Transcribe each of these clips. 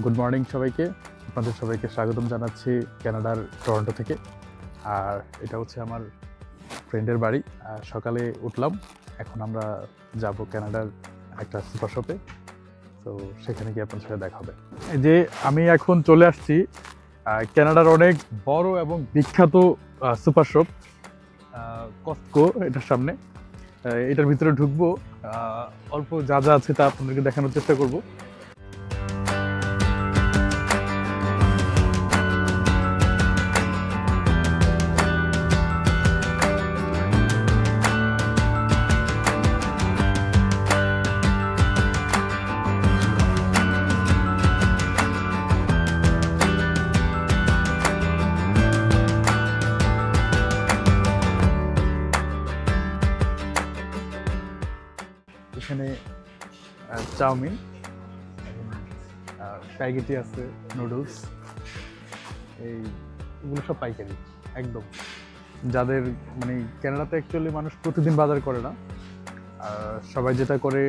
Good morning সবাইকে। আপনাদের সবাইকে স্বাগতম জানাচ্ছি কানাডার টরন্টো থেকে। আর এটা হচ্ছে আমার ফ্রেন্ডের বাড়ি। আর সকালে উঠলাম এখন আমরা যাব কানাডার একটা সুপার শপে তো সেখানে গিয়ে আপনার সাথে দেখা হবে। যে আমি এখন চলে আসছি আহ, কানাডার অনেক বড় এবং বিখ্যাত সুপার শপ কস্টকো এটার সামনে। এটার ভিতরে ঢুকবো। অল্প যা যা আছে তা আপনাদেরকে দেখানোর চেষ্টা করব। চাউমিন। প্যাকেটি আছে, নুডলস। এই, এগুলো সব পাইকারি, একদম। যাদের মানে কানাডাতে অ্যাকচুয়ালি মানুষ প্রতিদিন বাজার করে না। সবাই যেটা করে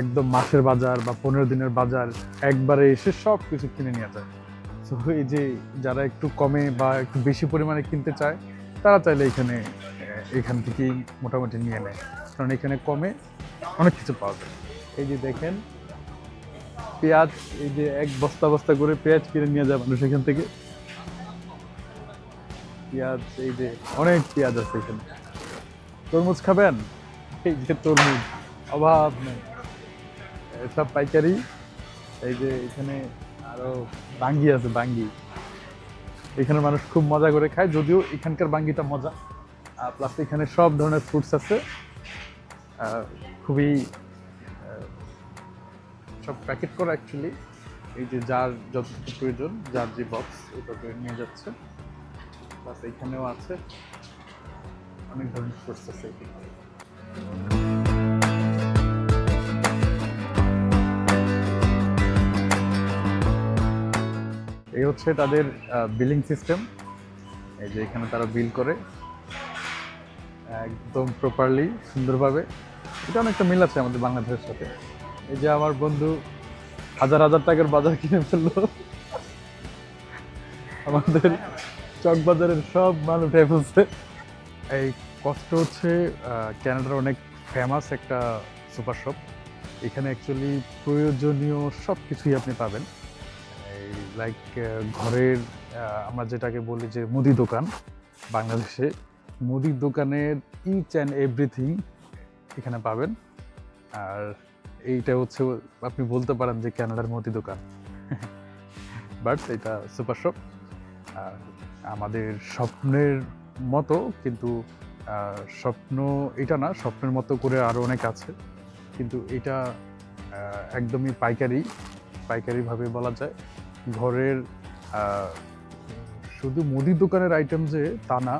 একদম মাসের বাজার বা পনেরো দিনের বাজার, একবারে এসে সব কিছু কিনে নিয়ে যায়। তো এই যে যারা একটু কমে বা একটু বেশি পরিমাণে কিনতে চায়, তারা চাইলে এখানে, এখান থেকেই মোটামুটি নিয়ে নেয়। কারণ এখানে কমে অনেক কিছু পাওয়া যায়। এই যে দেখেন, পেঁয়াজ, এই যে এক বস্তা বস্তা করে পেঁয়াজ কিনে নিয়ে যায় মানুষ এখান থেকে। পেঁয়াজ, এই যে অনেক পেঁয়াজ আছে এখানে। তরমুজ খাবেন? এই যে তরমুজ, অভাব নেই। সব পাইকারি। এই যে এখানে আরও বাঙ্গি আছে, বাঙ্গি। এখানে মানুষ খুব মজা করে খায়, যদিও এখানকার বাঙ্গিটা মজা। প্লাস এখানে সব ধরনের ফ্রুটস আছে। খুবই সব প্যাকেট করা অ্যাকচুয়ালি এই যে যার যতটুকু প্রয়োজন, যার যে বক্স ওটা নিয়ে যাচ্ছে। প্লাস এখানেও আছে। অনেক ধরনের ফ্রুটস আছে এই হচ্ছে তাদের বিলিং সিস্টেম এই যে এখানে তারা বিল করে। একদম প্রপারলি সুন্দরভাবে। এটা অনেকটা মিল আছে আমাদের বাংলাদেশের সাথে। এই যে আমার বন্ধু হাজার হাজার টাকার বাজার কিনে ফেলল। আমাদের চক বাজারের সব মাল উঠে ফেলছে। এই কষ্ট হচ্ছে আহ, কানাডার অনেক ফেমাস একটা সুপার শপ এখানে অ্যাকচুয়ালি প্রয়োজনীয় সব কিছুই আপনি পাবেন। এই লাইক ঘরের আমরা যেটাকে বলি যে মুদি দোকান বাংলাদেশে মুদির দোকানের ইচ অ্যান্ড এভরিথিং এখানে পাবেন। আর এইটা হচ্ছে আপনি বলতে পারেন যে কানাডার মুদি দোকান। বাট এটা সুপার শপ আমাদের স্বপ্নের মতো কিন্তু স্বপ্ন এটা না, স্বপ্নের মতো করে আরও অনেক আছে। কিন্তু এটা একদমই পাইকারি, পাইকারিভাবে বলা যায়। ঘরের শুধু মুদির দোকানের আইটেম যে তা না,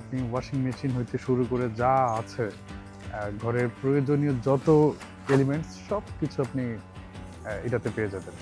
আপনি ওয়াশিং মেশিন হইতে শুরু করে যা আছে ঘরের প্রয়োজনীয় যত এলিমেন্টস সব কিছু আপনি এটাতে পেয়ে যাবেন।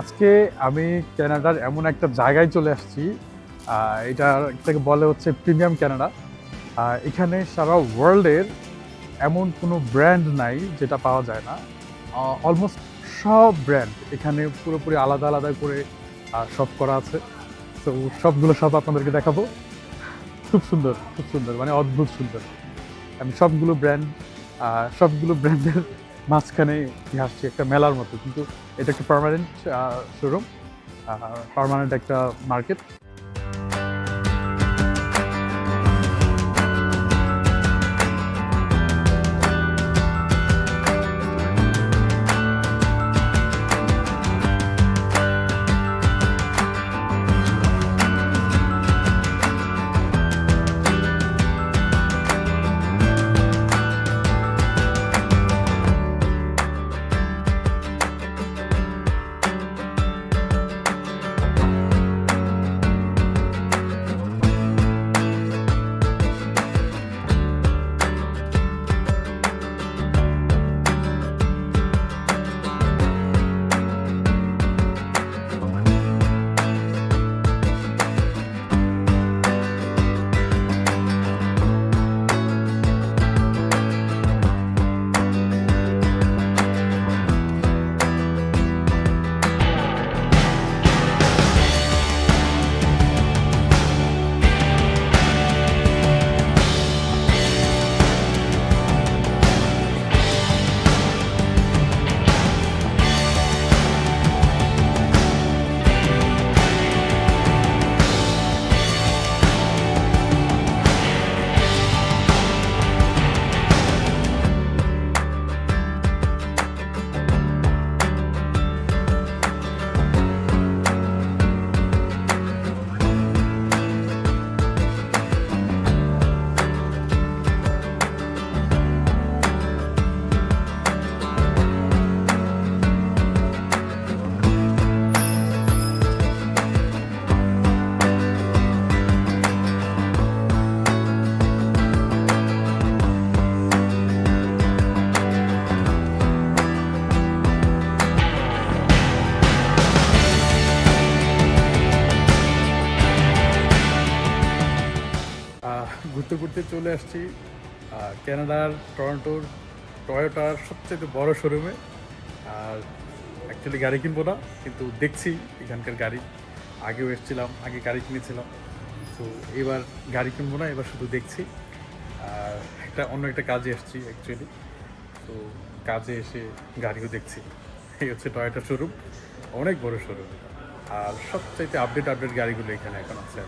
আজকে আমি ক্যানাডার এমন একটা জায়গায় চলে আসছি এটা এটাকে বলে হচ্ছে প্রিমিয়াম ক্যানাডা। এখানে সারা ওয়ার্ল্ডের এমন কোনো ব্র্যান্ড নাই যেটা পাওয়া যায় না। অলমোস্ট সব ব্র্যান্ড এখানে পুরোপুরি আলাদা আলাদা করে সব করা আছে। তো সবগুলো সব আপনাদেরকে দেখাবো। খুব সুন্দর খুব সুন্দর মানে অদ্ভুত সুন্দর। আমি সবগুলো ব্র্যান্ড সবগুলো ব্র্যান্ডের মাঝখানে আসছি একটা মেলার মতো কিন্তু এটা একটা পারমানেন্ট শোরুম পারমানেন্ট একটা মার্কেট ঘুরতে ঘুরতে চলে আসছি আহ, কানাডার টরন্টোর টয়োটার সবচেয়ে বড় শোরুমে আর অ্যাকচুয়ালি গাড়ি কিনবো না কিন্তু দেখছি এখানকার গাড়ি। আগেও এসেছিলাম আগে গাড়ি কিনেছিলাম। তো এবার গাড়ি কিনবো না এবার শুধু দেখছি। আর একটা অন্য একটা কাজে এসেছি অ্যাকচুয়ালি তো কাজে এসে গাড়িও দেখছি। এই হচ্ছে টয়োটা শোরুম অনেক বড় শোরুম আর সবচাইতে আপডেট আপডেট গাড়িগুলো এখানে এখন আছে।